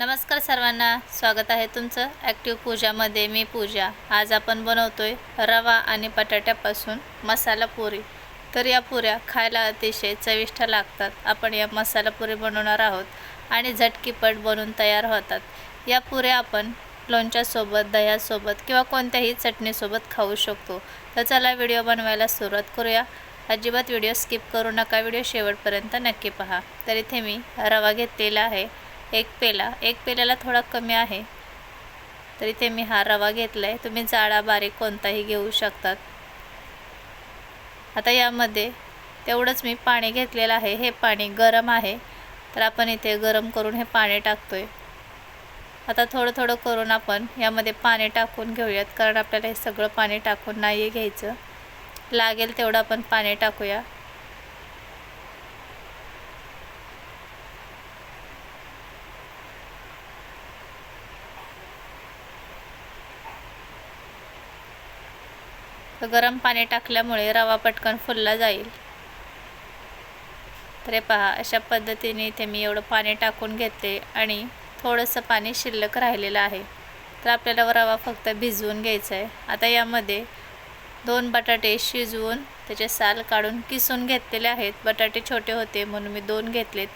नमस्कार सर्वांना स्वागत आहे तुमचं ॲक्टिव्ह पूजामध्ये मी पूजा. आज आपण बनवतोय रवा आणि बटाट्यापासून मसाला पुरी. तर या पुऱ्या खायला अतिशय चविष्ट लागतात. आपण या मसाला पुरी बनवणार आहोत आणि झटकीपट बनून तयार होतात. या पुऱ्या आपण लोणच्यासोबत दह्यासोबत किंवा कोणत्याही चटणीसोबत खाऊ शकतो. तर चला व्हिडिओ बनवायला सुरुवात करूया. अजिबात व्हिडिओ स्किप करू नका. व्हिडिओ शेवटपर्यंत नक्की पहा. तर इथे मी रवा घेतलेला आहे. एक पेला. एक पेल्याला थोडा कमी आहे. तर इथे मी हा रवा घेतला आहे तुम्ही जाडा बारीक कोणताही घेऊ शकतात. आता यामध्ये तेवढंच मी पाणी घेतलेलं आहे. हे पाणी गरम आहे. तर आपण इथे गरम करून हे पाणी टाकतो आहे आता थोडं थोडं करून आपण यामध्ये पाणी टाकून घेऊयात. कारण आपल्याला हे सगळं पाणी टाकून नाही घ्यायचं. लागेल तेवढं आपण पाणी टाकूया. तर गरम पाणी टाकल्यामुळे रवा पटकन फुलला जाईल. तर हे पहा अशा पद्धतीने इथे मी एवढं पाणी टाकून घेते आणि थोडंसं पाणी शिल्लक राहिलेलं आहे. तर आपल्याला रवा फक्त भिजवून घ्यायचा आहे आता यामध्ये दोन बटाटे शिजवून त्याचे साल काढून किसून घेतलेले आहेत. बटाटे छोटे होते म्हणून मी दोन घेतलेत.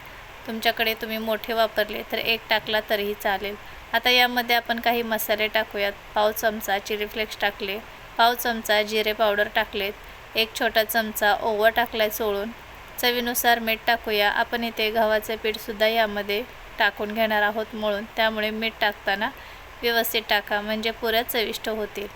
तुमच्याकडे तुम्ही मोठे वापरले तर एक टाकला तरीही चालेल. आता यामध्ये आपण काही मसाले टाकूयात. पाव चमचा चिली फ्लेक्स टाकले. पाव चमचा जिरे पावडर टाकलेत. एक छोटा चमचा ओवा टाकलाय चोळून चवीनुसार मीठ टाकूया. आपण इथे गव्हाचं पीठसुद्धा यामध्ये टाकून घेणार आहोत मळून. त्यामुळे मीठ टाकताना व्यवस्थित टाका म्हणजे पुऱ्या चविष्ट होतील.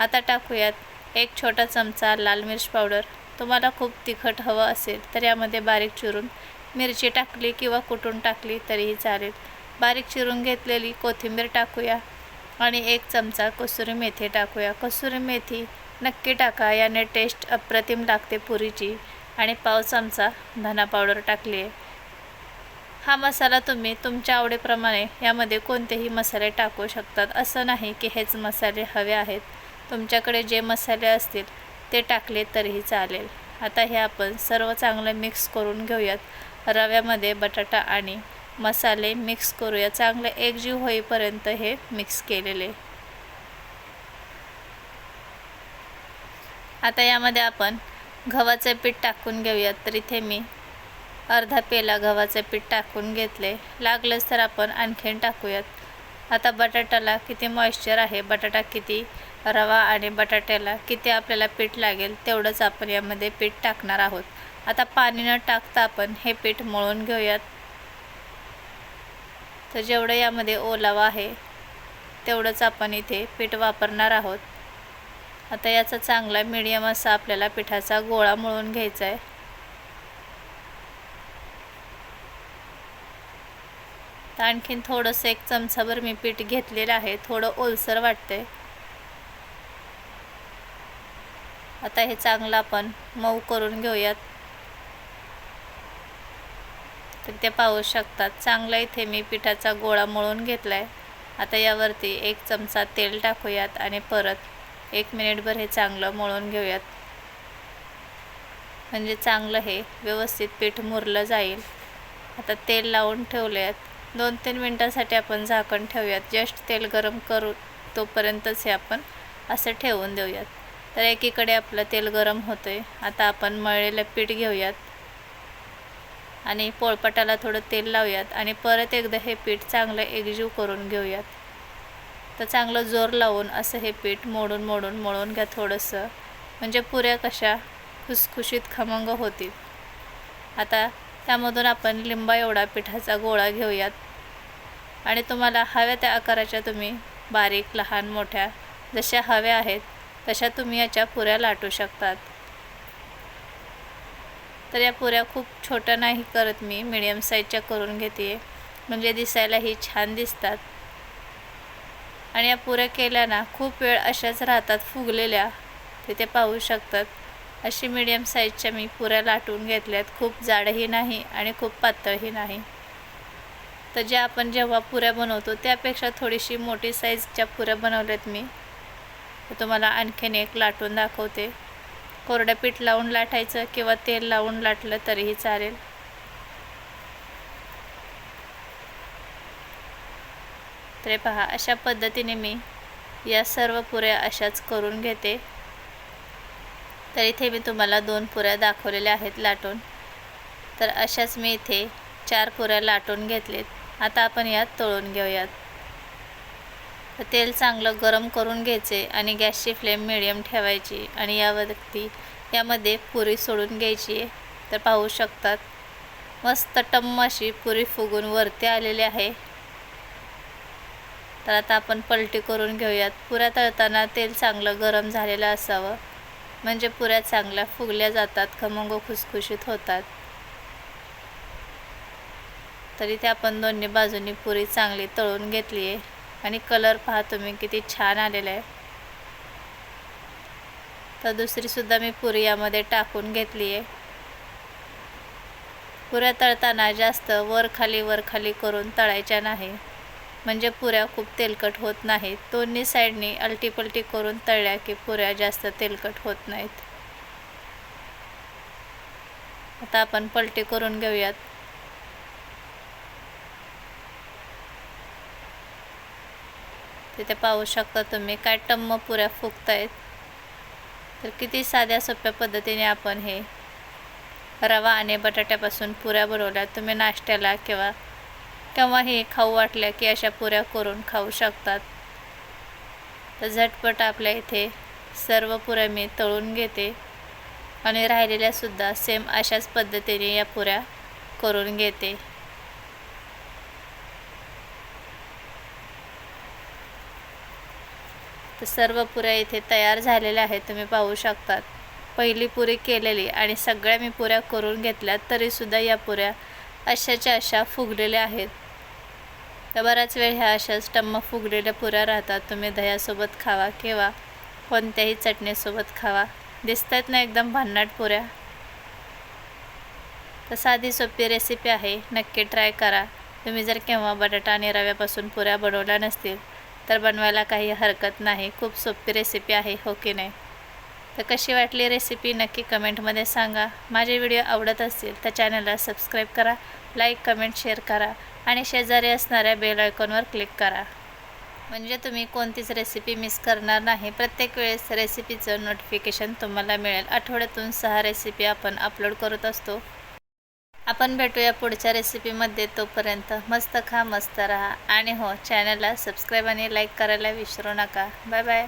आता टाकूयात एक छोटा चमचा लाल मिर्च पावडर. तुम्हाला खूप तिखट हवं असेल तर यामध्ये बारीक चिरून मिरची टाकली किंवा कुटून टाकली तरीही चालेल. बारीक चिरून घेतलेली कोथिंबीर टाकूया. आणि एक चमचा कसुरी मेथी टाकूया. कसुरी मेथी नक्की टाका याने टेस्ट अप्रतिम लागते पुरीची. आणि पाव चमचा धना पावडर टाकली आहे हा मसाला तुम्ही तुमच्या आवडीप्रमाणे यामध्ये कोणतेही मसाले टाकू शकतात. असं नाही की हेच मसाले हवे आहेत. तुमच्याकडे जे मसाले असतील ते टाकले तरीही चालेल. आता हे आपण सर्व चांगलं मिक्स करून घेऊयात. रव्यामध्ये बटाटा आणि मसाले मिक्स करूया. चांगले एकजीव होईपर्यंत हे मिक्स केलेले. आता यामध्ये आपण गव्हाचे पीठ टाकून घेऊयात. तर इथे मी अर्धा पेला गव्हाचे पीठ टाकून घेतले. लागलंच तर आपण आणखीन टाकूयात. आता बटाट्याला किती मॉइश्चर आहे बटाटा किती रवा आणि बटाट्याला किती आपल्याला पीठ लागेल तेवढंच आपण यामध्ये पीठ टाकणार आहोत. आता पाणी न टाकता आपण हे पीठ मळून घेऊयात. तर जेवढं यामध्ये ओलावा आहे तेवढंच आपण इथे पीठ वापरणार आहोत. आता याचा चांगला मीडियम असा आपल्याला पिठाचा गोळा मळून घ्यायचा आहे तर आणखीन थोडंसं एक चमचाभर मी पीठ घेतलेलं आहे थोडं ओलसर वाटतंय. आता हे चांगलं आपण मऊ करून घेऊयात. तर ते पाहू शकतात. चांगला इथे मी पिठाचा गोळा मळून घेतला आहे आता यावरती एक चमचा तेल टाकूयात आणि परत एक मिनिटभर हे चांगलं मळून घेऊयात. म्हणजे चांगलं हे व्यवस्थित पीठ मुरलं जाईल. आता तेल लावून ठेवले दोन तीन मिनटासाठी आपण झाकण ठेवूयात. जस्ट तेल गरम करू तोपर्यंतच हे आपण असं ठेवून देऊयात. तर एकीकडे आपलं तेल गरम होतं आहे आता आपण मळलेलं पीठ घेऊयात. आणि पोळपाटाला थोडं तेल लावूयात आणि परत एकदा हे पीठ चांगलं एकजीव करून घेऊयात. तर चांगलं जोर लावून असं हे पीठ मोडून मोडून मळून घ्या थोडंसं. म्हणजे पुऱ्या कशा खुसखुशीत खमंग होतील. आता त्यामधून आपण लिंबा एवढा पिठाचा गोळा घेऊयात. आणि तुम्हाला हव्या त्या आकाराच्या तुम्ही बारीक लहान मोठ्या जशा हव्या आहेत तशा तुम्ही याच्या पुऱ्या लाटू शकतात. तर या पुऱ्या खूप छोट्या नाही करत मी मिडियम साईजच्या करून घेते. म्हणजे दिसायलाही छान दिसतात. आणि या पुऱ्या केल्या ना खूप वेळ अशाच राहतात फुगलेल्या. तिथे पाहू शकतात. अशी मिडियम साईजच्या मी पुऱ्या लाटून घेतल्यात. खूप जाडही नाही आणि खूप पातळही नाही. तर ज्या आपण जेव्हा पुऱ्या बनवतो त्यापेक्षा थोडीशी मोठी साईजच्या पुऱ्या बनवल्यात मी. तुम्हाला आणखीन एक लाटून दाखवते. कोरडं पीठ लावून लाटायचं किंवा तेल लावून लाटलं तरीही चालेल. तर पहा अशा पद्धतीने मी या सर्व पुऱ्या अशाच करून घेते. तर इथे मी तुम्हाला दोन पुऱ्या दाखवलेल्या आहेत लाटून. तर अशाच मी इथे चार पुऱ्या लाटून घेतलेत. आता आपण यात तळून घेऊयात. तेल चांगलं गरम करून घ्यायचे आणि गॅसची फ्लेम मिडियम ठेवायची आणि यावरती यामध्ये पुरी सोडून घ्यायची. आहे तर पाहू शकतात मस्त टम्म अशी पुरी फुगून वरती आलेली आहे. तर आता आपण पलटी करून घेऊयात. पुऱ्या तळताना तेल चांगलं गरम झालेलं असावं. म्हणजे पुऱ्या चांगल्या फुगल्या जातात खमंग खुसखुशीत होतात. तरी ते आपण दोन्ही बाजूनी पुरी चांगली तळून घेतली आहे आणि कलर पहा तुम्ही किती छान आलेला आहे. तर दुसरीसुद्धा मी पुरी यामध्ये टाकून घेतली आहे. पुऱ्या तळताना जास्त वर खाली वर खाली करून तळायच्या नाही. म्हणजे पुऱ्या खूप तेलकट होत नाहीत. दोन्ही साईडनी अलटीपलटी करून तळल्या की पुऱ्या जास्त तेलकट होत नाहीत. आता आपण पलटी करून घेऊयात. तिथे पाहू शकता तुम्ही. काय टम्म पुऱ्या फुगतायत. तर किती साध्या सोप्या पद्धतीने आपण हे रवा आणि बटाट्यापासून पुऱ्या बनवल्या. तुम्ही नाश्त्याला किंवा केव्हाही खाऊ वाटल्या की अशा पुऱ्या करून खाऊ शकतात. तर झटपट आपल्या इथे सर्व पुऱ्या मी तळून घेते आणि राहिलेल्यासुद्धा सेम अशाच पद्धतीने या पुऱ्या करून घेते. तर सर्व पुऱ्या इथे तयार झालेल्या आहेत तुम्ही पाहू शकतात. पहिली पुरी केलेली आणि सगळ्या मी पुऱ्या करून घेतल्या तरीसुद्धा या पुऱ्या अशाच्या अशा फुगलेल्या आहेत. तर बराच वेळ ह्या अशाच टम्म फुगलेल्या पुऱ्या राहतात. तुम्ही दह्यासोबत खावा किंवा कोणत्याही चटणीसोबत खावा. दिसत आहेत ना एकदम भन्नाट पुऱ्या? तर साधी सोपी रेसिपी आहे नक्की ट्राय करा. तुम्ही जर केव्हा बटाटा आणि रव्यापासून पुऱ्या बनवल्या नसतील तर बनवायला काही हरकत नाही. खूप सोपी रेसिपी आहे हो की नाही? तर कशी वाटली रेसिपी नक्की कमेंटमध्ये सांगा. माझे व्हिडिओ आवडत असतील तर चॅनलला सबस्क्राईब करा लाईक कमेंट शेअर करा आणि शेजारी असणाऱ्या बेल आयकॉनवर क्लिक करा. म्हणजे तुम्ही कोणतीच रेसिपी मिस करणार नाही. प्रत्येक वेळेस रेसिपीचं नोटिफिकेशन तुम्हाला मिळेल. आठवड्यातून सहा रेसिपी आपण अपलोड करत असतो. आपण भेटूया पुढच्या रेसिपीमध्ये तोपर्यंत मस्त खा मस्त राहा. आणि हो चॅनलला सबस्क्राईब आणि लाईक करायला विसरू नका. Bye bye